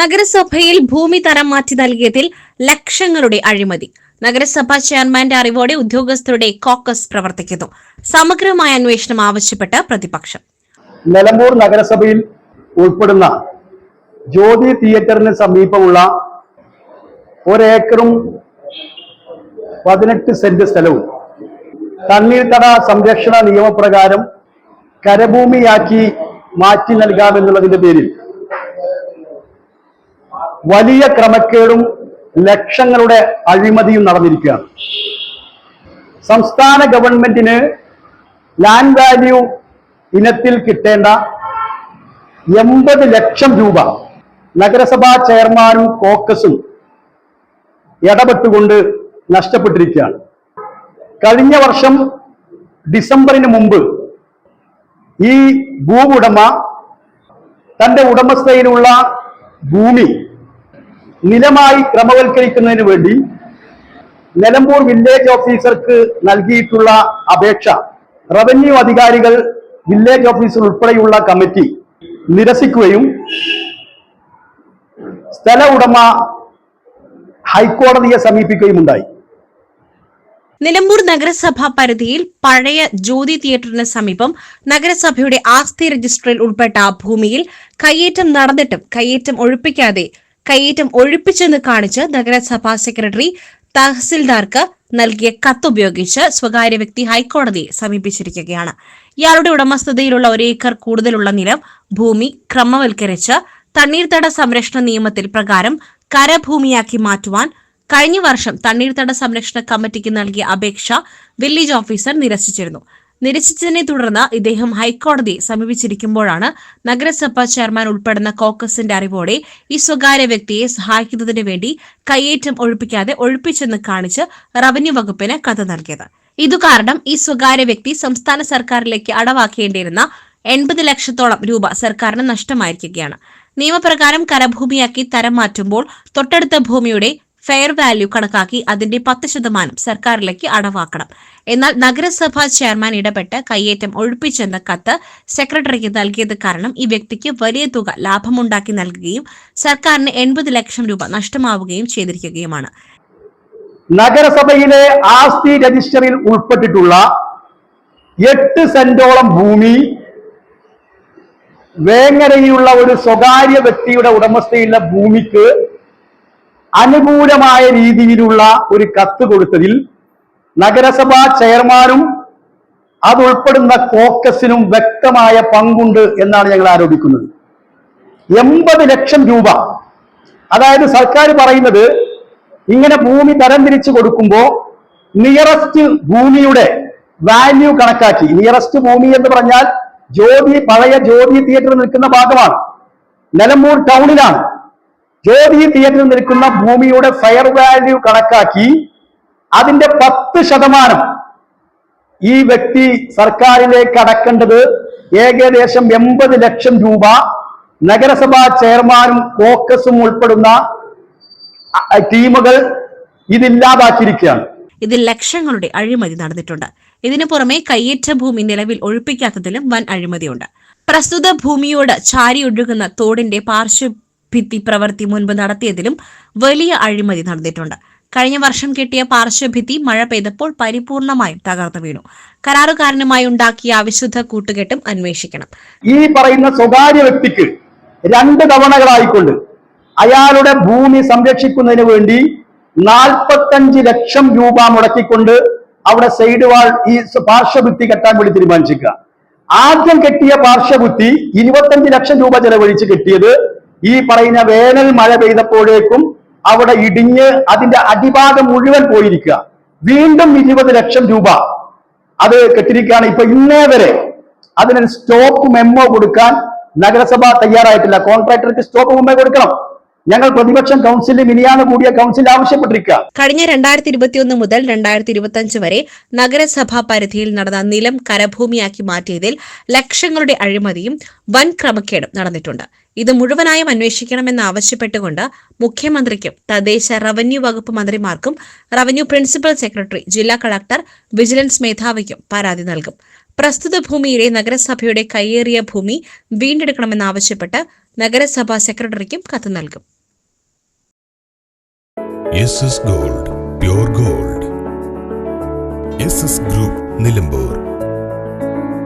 നഗരസഭയിൽ ഭൂമി തരം മാറ്റി നൽകിയതിൽ ലക്ഷങ്ങളുടെ അഴിമതി. നഗരസഭാ ചെയർമാന്റെ അറിവോടെ ഉദ്യോഗസ്ഥരുടെ കോക്കസ് പ്രവർത്തിക്കുന്നു. സമഗ്രമായ അന്വേഷണം ആവശ്യപ്പെട്ട് പ്രതിപക്ഷം. നിലമ്പൂർ നഗരസഭയിൽ ഉൾപ്പെടുന്ന ജ്യോതി തിയേറ്ററിന് സമീപമുള്ള ഒരേക്കറും പതിനെട്ട് സെന്റ് സ്ഥലവും തണ്ണീർത്തട സംരക്ഷണ നിയമപ്രകാരം കരഭൂമിയാക്കി മാറ്റി നൽകാമെന്നുള്ളതിന്റെ പേരിൽ വലിയ ക്രമക്കേടും ലക്ഷങ്ങളുടെ അഴിമതിയും നടന്നിരിക്കുകയാണ്. സംസ്ഥാന ഗവൺമെന്റിന് ലാൻഡ് വാല്യൂ ഇനത്തിൽ കിട്ടേണ്ട എൺപത് ലക്ഷം രൂപ നഗരസഭാ ചെയർമാനും കോക്കസും ഇടപെട്ടുകൊണ്ട് നഷ്ടപ്പെട്ടിരിക്കുകയാണ്. കഴിഞ്ഞ വർഷം ഡിസംബറിന് മുമ്പ് ഈ ഭൂവുടമ തന്റെ ഉടമസ്ഥയിലുള്ള ഭൂമി നിലമായി ക്രമവൽക്കരിക്കുന്നതിന് വേണ്ടി നിലമ്പൂർ വില്ലേജ് ഓഫീസർക്ക് നൽകിയിട്ടുള്ള അപേക്ഷ. റവന്യൂ അധികാരികൾ വില്ലേജ് ഓഫീസർ ഉൾപ്പെടെയുള്ള കമ്മിറ്റി നിരസിക്കുകയും സ്ഥല ഉടമ ഹൈക്കോടതിയെ സമീപിക്കുകയും ഉണ്ടായി നിലമ്പൂർ നഗരസഭ പരിധിയിൽ പഴയ ജ്യോതി തിയേറ്ററിന് സമീപം നഗരസഭയുടെ ആസ്തി രജിസ്റ്ററിൽ ഉൾപ്പെട്ട ഭൂമിയിൽ കയ്യേറ്റം നടന്നിട്ടും കയ്യേറ്റം ഒഴിപ്പിക്കാതെ കയ്യേറ്റം ഒഴിപ്പിച്ചെന്ന് കാണിച്ച് നഗരസഭാ സെക്രട്ടറി തഹസിൽദാർക്ക് നൽകിയ കത്തുപയോഗിച്ച് സ്വകാര്യ വ്യക്തി ഹൈക്കോടതിയെ സമീപിച്ചിരിക്കുകയാണ്. ഇയാളുടെ ഉടമസ്ഥതയിലുള്ള ഒരേക്കർ കൂടുതലുള്ള നിലം ഭൂമി ക്രമവൽക്കരിച്ച് തണ്ണീർത്തട സംരക്ഷണ നിയമത്തിൽ പ്രകാരം കരഭൂമിയാക്കി മാറ്റുവാൻ കഴിഞ്ഞ വർഷം തണ്ണീർത്തട സംരക്ഷണ കമ്മിറ്റിക്ക് നൽകിയ അപേക്ഷ വില്ലേജ് ഓഫീസർ നിരസിച്ചിരുന്നു. നിരസിച്ചതിനെ തുടർന്ന് ഇദ്ദേഹം ഹൈക്കോടതിയെ സമീപിച്ചിരിക്കുമ്പോഴാണ് നഗരസഭാ ചെയർമാൻ ഉൾപ്പെടുന്ന കോക്കസിന്റെ അറിവോടെ ഈ സ്വകാര്യ വ്യക്തിയെ സഹായിക്കുന്നതിന് വേണ്ടി കയ്യേറ്റം ഒഴിപ്പിക്കാതെ ഒഴിപ്പിച്ചെന്ന് കാണിച്ച് റവന്യൂ വകുപ്പിന് കത്ത് നൽകിയത്. ഇതുകാരണം ഈ സ്വകാര്യ വ്യക്തി സംസ്ഥാന സർക്കാരിലേക്ക് അടവാക്കേണ്ടിയിരുന്ന എൺപത് ലക്ഷത്തോളം രൂപ സർക്കാരിന് നഷ്ടമായിരിക്കുകയാണ്. നിയമപ്രകാരം കരഭൂമിയാക്കി തരം മാറ്റുമ്പോൾ തൊട്ടടുത്ത ഭൂമിയുടെ ഫെയർ വാല്യൂ കണക്കാക്കി അതിന്റെ പത്ത് ശതമാനം സർക്കാരിലേക്ക് അടവാക്കണം. എന്നാൽ നഗരസഭാ ചെയർമാൻ ഇടപെട്ട് കയ്യേറ്റം ഒഴിപ്പിച്ചെന്ന കത്ത് സെക്രട്ടറിക്ക് നൽകിയത് കാരണം ഈ വ്യക്തിക്ക് വലിയ തുക ലാഭമുണ്ടാക്കി നൽകുകയും സർക്കാരിന് എൺപത് ലക്ഷം രൂപ നഷ്ടമാവുകയും ചെയ്തിരിക്കുകയുമാണ്. നഗരസഭയിലെ ആസ്തി രജിസ്റ്ററിൽ ഉൾപ്പെട്ടിട്ടുള്ള എട്ട് സെന്റോളം ഭൂമി വേങ്ങരയിലുള്ള ഒരു സ്വകാര്യ വ്യക്തിയുടെ ഉടമസ്ഥയിലുള്ള ഭൂമിക്ക് അനുകൂലമായ രീതിയിലുള്ള ഒരു കത്ത് കൊടുത്തതിൽ നഗരസഭാ ചെയർമാനും അതുൾപ്പെടുന്ന കോക്കസിനും വ്യക്തമായ പങ്കുണ്ട് എന്നാണ് ഞങ്ങൾ ആരോപിക്കുന്നത്. എൺപത് ലക്ഷം രൂപ. അതായത് സർക്കാർ പറയുന്നത് ഇങ്ങനെ ഭൂമി തരംതിരിച്ചു കൊടുക്കുമ്പോൾ നിയറസ്റ്റ് ഭൂമിയുടെ വാല്യൂ കണക്കാക്കി. നിയറസ്റ്റ് ഭൂമി എന്ന് പറഞ്ഞാൽ ജ്യോതി പഴയ ജ്യോതി തിയേറ്റർ നിൽക്കുന്ന ഭാഗമാണ്. നിലമ്പൂർ ടൗണിലാണ്. ജ്യോതി തിയേറ്ററിൽ നിൽക്കുന്ന ഭൂമിയുടെ ഫയർ വാല്യൂ കണക്കാക്കി അതിന്റെ പത്ത് ശതമാനം ഈ വ്യക്തി സർക്കാരിലേക്ക് അടക്കേണ്ടത് ഏകദേശം എൺപത് ലക്ഷം രൂപ. നഗരസഭാ ചെയർമാനും കോക്കസും ഉൾപ്പെടുന്ന ടീമുകൾ ഇതില്ലാതാക്കിയിരിക്കുകയാണ്. ഇതിൽ ലക്ഷങ്ങളുടെ അഴിമതി നടന്നിട്ടുണ്ട്. ഇതിനു പുറമെ കയ്യേറ്റ ഭൂമി നിലവിൽ ഒഴിപ്പിക്കാത്തതിലും വൻ അഴിമതിയുണ്ട്. പ്രസ്തുത ഭൂമിയോട് ചാരി ഒഴുകുന്ന തോടിന്റെ പാർശ്വഭിത്തി പ്രവൃത്തി മുൻപ് നടത്തിയതിലും വലിയ അഴിമതി നടന്നിട്ടുണ്ട്. കഴിഞ്ഞ വർഷം കിട്ടിയ പാർശ്വഭിത്തി മഴ പെയ്തപ്പോൾ പരിപൂർണമായും തകർന്നു വീണു. കരാറുകാരനുമായി ഉണ്ടാക്കിയ അവിശുദ്ധ കൂട്ടുകെട്ടും അന്വേഷിക്കണം. ഈ പറയുന്ന സ്വകാര്യ വ്യക്തിക്ക് രണ്ട് തവണകളായിക്കൊണ്ട് അയാളുടെ ഭൂമി സംരക്ഷിക്കുന്നതിന് വേണ്ടി നാൽപ്പത്തഞ്ച് ലക്ഷം രൂപ മുടക്കിക്കൊണ്ട് അവിടെ സൈഡ് വാൾ ഈ പാർശ്വഭിത്തി കെട്ടാൻ വേണ്ടി തീരുമാനിച്ചിരിക്കുക. ആദ്യം കെട്ടിയ പാർശ്വഭിത്തി ഇരുപത്തഞ്ച് ലക്ഷം രൂപ ചെലവഴിച്ച് കെട്ടിയത് ഈ പറയുന്ന വേനൽ മഴ പെയ്തപ്പോഴേക്കും അവിടെ ഇടിഞ്ഞ് അതിന്റെ അടിഭാഗം മുഴുവൻ പോയിരിക്കുക. വീണ്ടും ഇരുപത് ലക്ഷം രൂപ. അത് കെട്ടിരിക്കുകയാണ്. ഇപ്പൊ ഇന്നേ വരെ അതിനൊരു സ്റ്റോപ്പ് മെമ്മോ കൊടുക്കാൻ നഗരസഭ തയ്യാറായിട്ടില്ല. കോൺട്രാക്ടർക്ക് സ്റ്റോപ്പ് മെമ്മോ കൊടുക്കണം. ഞങ്ങൾ പ്രതിപക്ഷം കൗൺസിലിൽ മിനിയാണ് കൂടിയ കൗൺസിൽ ആവശ്യപ്പെട്ടിരിക്കുക. കഴിഞ്ഞ രണ്ടായിരത്തി ഇരുപത്തിയൊന്ന് മുതൽ രണ്ടായിരത്തി ഇരുപത്തി അഞ്ച് വരെ നഗരസഭാ പരിധിയിൽ നടന്ന നിലം കരഭൂമിയാക്കി മാറ്റിയതിൽ ലക്ഷങ്ങളുടെ അഴിമതിയും വൻ ക്രമക്കേടും നടന്നിട്ടുണ്ട്. ഇത് മുഴുവനായും അന്വേഷിക്കണമെന്ന് ആവശ്യപ്പെട്ടുകൊണ്ട് മുഖ്യമന്ത്രിക്കും തദ്ദേശ റവന്യൂ വകുപ്പ് മന്ത്രിമാർക്കും റവന്യൂ പ്രിൻസിപ്പൽ സെക്രട്ടറി ജില്ലാ കളക്ടർ വിജിലൻസ് മേധാവിക്കും പരാതി നൽകും. പ്രസ്തുത ഭൂമിയിലെ നഗരസഭയുടെ കയ്യേറിയ ഭൂമി വീണ്ടെടുക്കണമെന്നാവശ്യപ്പെട്ട് നഗരസഭാ സെക്രട്ടറിക്കും കത്ത് നൽകും. Gold pure gold group Nilambur